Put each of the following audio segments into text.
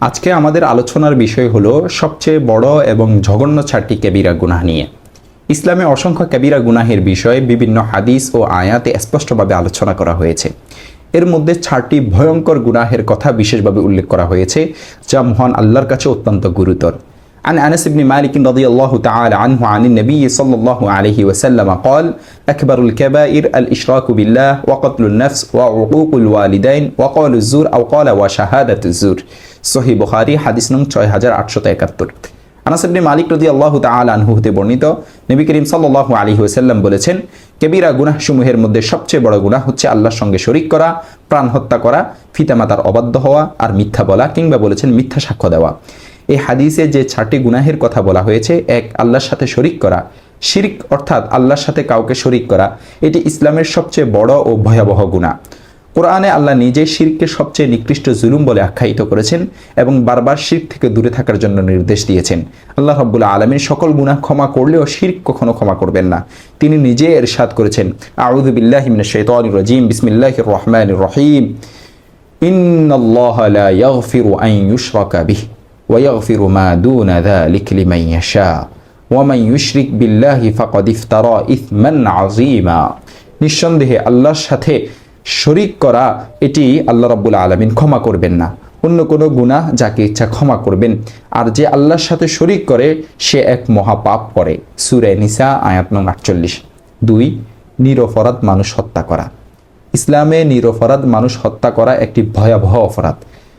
আজকে আমাদের আলোচনার বিষয় হলো সবচেয়ে বড় এবং জঘন্য চারটি কেবিরা গুনাহ নিয়ে। ইসলামে অসংখ্য কেবিরা গুনাহের বিষয়ে বিভিন্ন হাদিস ও আয়াতে স্পষ্টভাবে আলোচনা করা হয়েছে। এর মধ্যে চারটি ভয়ঙ্কর গুনাহের কথা বিশেষভাবে উল্লেখ করা হয়েছে, যা মহান আল্লাহর কাছে অত্যন্ত গুরুতর। عن أنس بن مالك رضي الله تعالى عنه عن النبي صلى الله عليه وسلم قال أكبر الكبائر الإشراك بالله وقتل النفس وعقوق الوالدين وقول الزور أو قال وشهادة الزور সহি বুখারি হাদিস নং ছয় হাজার আটশত একাত্তর আনাস ইবনে মালিক রদি আল্লাহ তাআলা আনহু হতে বর্ণিত নবী করিম সাল্লাল্লাহু আলাইহি ওয়াসাল্লাম বলেছেন কেবিরা গুনাহ সমূহের মধ্যে সবচেয়ে বড় গুনাহ হচ্ছে আল্লাহর সঙ্গে শরিক করা প্রাণ হত্যা করা পিতামাতার অবাধ্য হওয়া আর মিথ্যা বলা কিংবা বলেছেন মিথ্যা সাক্ষ্য দেওয়া এই হাদিসে যে চারটি গুনাহের কথা বলা হয়েছে, এক, আল্লাহর সাথে শরিক করা। শিরিক অর্থাৎ আল্লাহর সাথে কাউকে শরিক করা, এটি ইসলামের সবচেয়ে বড় ও ভয়াবহ গুণা কোরআনে আল্লাহ নিজে শিরকে সবচেয়ে নিকৃষ্ট জুলুম বলে আখ্যায়িত করেছেন এবং বারবার শির থেকে দূরে থাকার জন্য নির্দেশ দিয়েছেন। আল্লাহ রব্বুল্লাহ আলমীর সকল গুণা ক্ষমা করলেও শির্ক কখনো ক্ষমা করবেন না। তিনি নিজে এর সাদ করেছেন আউদুবিল্লাহিমিন শৈতন রজিম বিসমিল্লাহ রহমান রহিম। ইন্নআল্লাহ ইউশরাকা يغفر أن يشرك به ويغفر ما دون ذلك لمن يشاء ومن يشرك بالله فقد افترى إثما عظيما নিঃসন্দেহে আল্লাহর সাথে শরিক করা এটি আল্লাহ রাব্বুল আলমিন ক্ষমা করবেন না অন্য কোনো গুনাহ যাকে ইচ্ছা ক্ষমা করবেন আর যে আল্লাহর সাথে শরিক করে সে এক মহাপাপ করে সুরে নিসা আয়াত নং আটচল্লিশ দুই নিরপরাধ মানুষ হত্যা করা ইসলামে নিরপরাধ মানুষ হত্যা করা একটি ভয়াবহ অপরাধ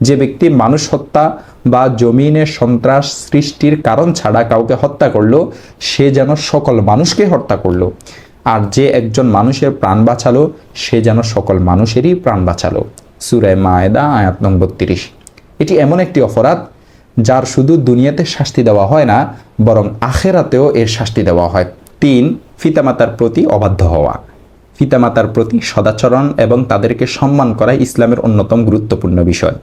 যে ব্যক্তি মানুষ হত্যা বা জমিনে সন্ত্রাস সৃষ্টির কারণ ছাড়া কাউকে হত্যা করল, সে যেন সকল মানুষকে হত্যা করল। আর যে একজন মানুষের প্রাণ বাঁচালো, সে যেন সকল মানুষেরই প্রাণ বাঁচালো। সুরায় মায়েদা, আয়াত নম্বর তিরিশ। এটি এমন একটি অপরাধ, যার শুধু দুনিয়াতে শাস্তি দেওয়া হয় না, বরং আখেরাতেও এর শাস্তি দেওয়া হয়। তিন, পিতামাতার প্রতি অবাধ্য হওয়া। পিতামাতার প্রতি সদাচরণ এবং তাদেরকে সম্মান করা ইসলামের অন্যতম গুরুত্বপূর্ণ বিষয়।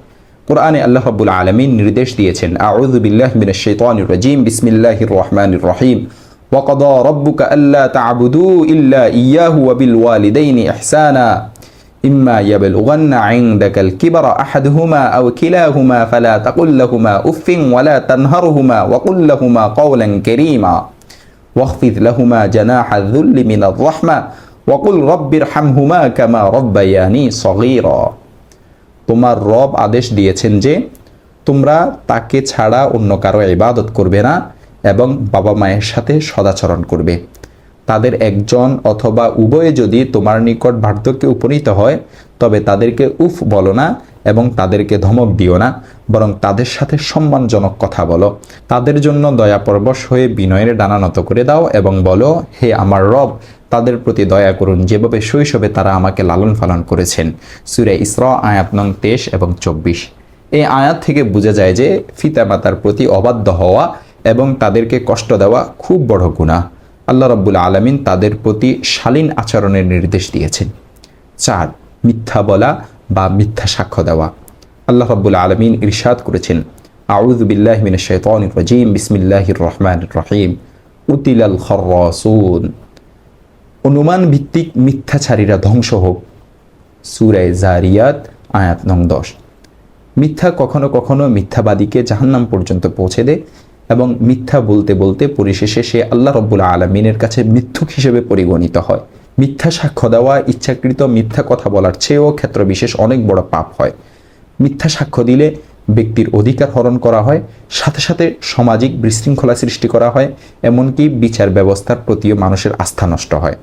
কোরআনে আল্লাহ রাব্বুল আলামিন নির্দেশ দিয়েছেন আউযু বিল্লাহি মিনাশ শাইতানির রাজিম বিসমিল্লাহির রহমানির রহিম وقضى ربك ألا تعبدوا إلا إياه وبالوالدين إحسانا إما يبلغن عندك الكبر أحدهما أو كلاهما فلا تقل لهما أف ولا تنهرهما وقل لهما قولا كريما واخفض لهما جناح الذل من الرحمة وقل رب ارحمهما كما ربياني صغيرا তোমার রব আদেশ দিয়েছেন যে, তোমরা তাকে ছাড়া অন্য কারও ইবাদত করবে না এবং বাবা মায়ের সাথে সদাচরণ করবে। তাদের একজন অথবা উভয়ে যদি তোমার নিকট বার্ধক্যে উপনীত হয়, তবে তাদেরকে উফ বলো না এবং তাদেরকে ধমক দিও না, বরং তাদের সাথে সম্মানজনক কথা বলো। তাদের জন্য দয়াপরবশ হয়ে বিনয়ের ডানা নত করে দাও এবং বলো, হে আমার রব তাদের প্রতি দয়া করুন। যেভাবে শৈশবে তারা আমাকে লালন পালন করেছেন। সুরে ইসরা, আয়াত নং তেইশ এবং চব্বিশ। এই আয়াত থেকে বোঝা যায় যে ফিতামাতার প্রতি অবাধ্য হওয়া এবং তাদেরকে কষ্ট দেওয়া খুব বড় গুণা আল্লাহ রব্বুল আলমিন তাদের প্রতি শালীন আচরণের নির্দেশ দিয়েছেন। চার, মিথ্যা বলা বা মিথ্যা সাক্ষ্য দেওয়া। আল্লাহ রব্বুল আলমিন ইরশাদ করেছেন আউদ বিল্লাহ মিন রাজিম, বিসমিল্লাহির রহমান রহিম। উতিলাল খরসুন অনুমান ভিত্তিক মিথ্যাচারীরা ধ্বংস হোক। সুরায় জারিয়াত, আয়াত নং দশ। মিথ্যা কখনো কখনো মিথ্যাবাদীকে জাহান্নাম পর্যন্ত পৌঁছে দেয় এবং মিথ্যা বলতে বলতে পরিশেষে সে আল্লাহ রব্বুল আলমিনের কাছে মিথ্যুক হিসেবে পরিগণিত হয়। মিথ্যা সাক্ষ্য দেওয়া, ইচ্ছাকৃত মিথ্যা কথা বলার চেয়েও ক্ষেত্র বিশেষ অনেক বড় পাপ হয়। মিথ্যা সাক্ষ্য দিলে ব্যক্তির অধিকার হরণ করা হয়, সাথে সাথে সামাজিক বিশৃঙ্খলা সৃষ্টি করা হয়, এমনকি বিচার ব্যবস্থার প্রতিও মানুষের আস্থা নষ্ট হয়।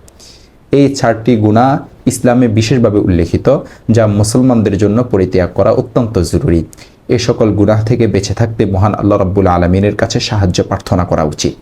এই চারটি গুণা ইসলামে বিশেষভাবে উল্লেখিত, যা মুসলমানদের জন্য পরিত্যাগ করা অত্যন্ত জরুরি। এ সকল গুনাহ থেকে বেঁচে থাকতে মহান আল্লাহ রব্বুল আলমিনের কাছে সাহায্য প্রার্থনা করা উচিত।